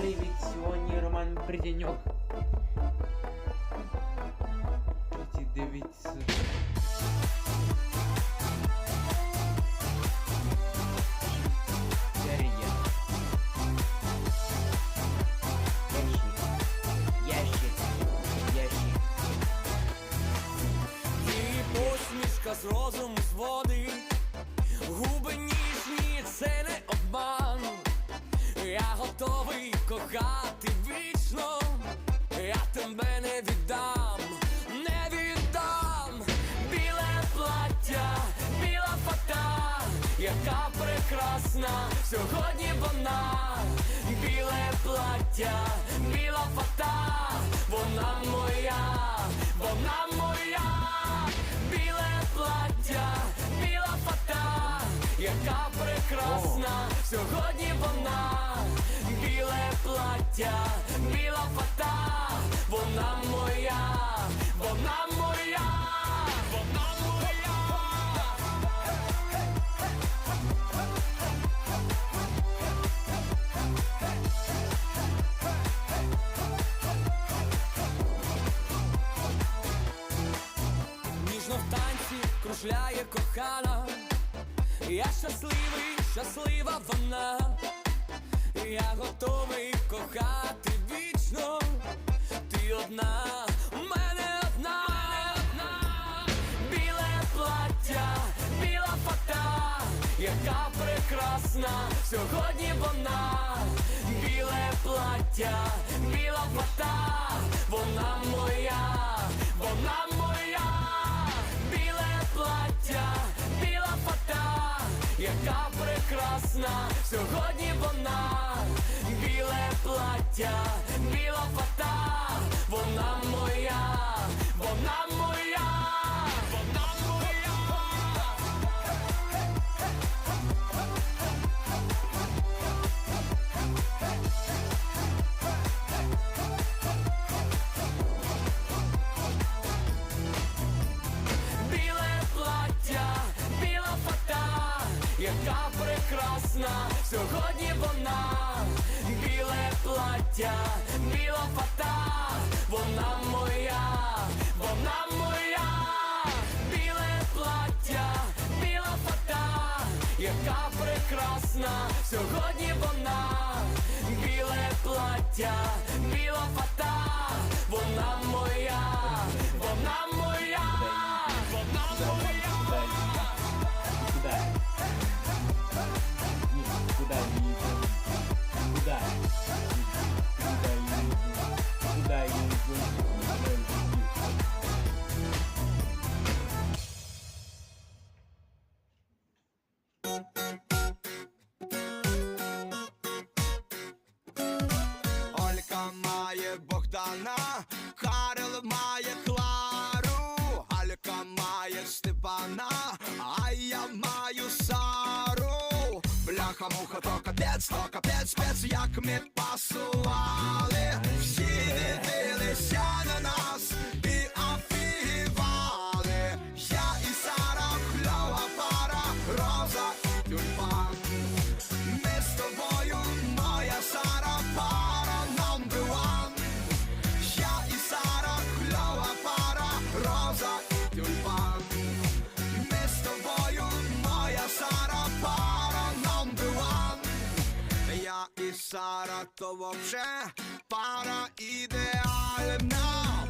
Привіт, сьогодні Роман Приденьок. Ось дивіться. З розуму зводить, губи ніжні, це не обман. Я готовий кохати вічно, я тебе не віддам, не віддам. Біле плаття, біла фата, яка прекрасна. Сьогодні вона, біле плаття, біла фата, вона моя, вона моя, яка прекрасна сьогодні вона, біле плаття, біла фата, вона моя, вона моя, вона моя. Ніжно в танці кружляє кохана. Я щасливий, щаслива вона. Я готовий кохати вічно. Ти одна, мене одна, одна. Біле плаття, біла фата, яка прекрасна сьогодні вона. Біле плаття, біла фата, яка прекрасна сьогодні вона. Біле плаття, біла фата, вона моя, вона моя, прекрасна. Сьогодні вона, біле плаття, біла фата, вона моя, вона моя, біле плаття, біла фата, яка прекрасна. Сьогодні вона, біле плаття, біла фата, то капець, спец, як ми пасували. Всі дивилися на нас і афігівали. Я і Сара, кльова пара, роза і то вообще пара ідеальна.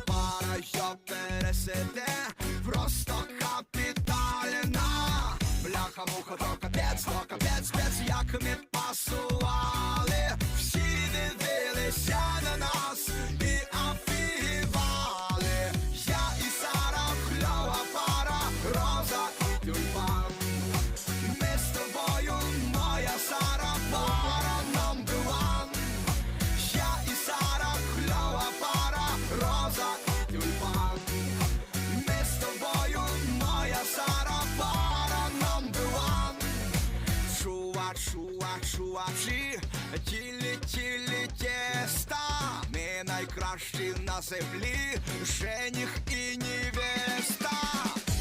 Пара, що пересиде, просто капітальна. Бляха, муха, то капець, то капець, спец, як ми Коржі, тілі, тілі тіста, ми найкращі на землі, жених і невеста.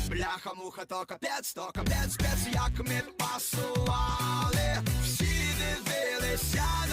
Бляха, муха, то капець, то капець, спец, як ми пасували, всі дивилися.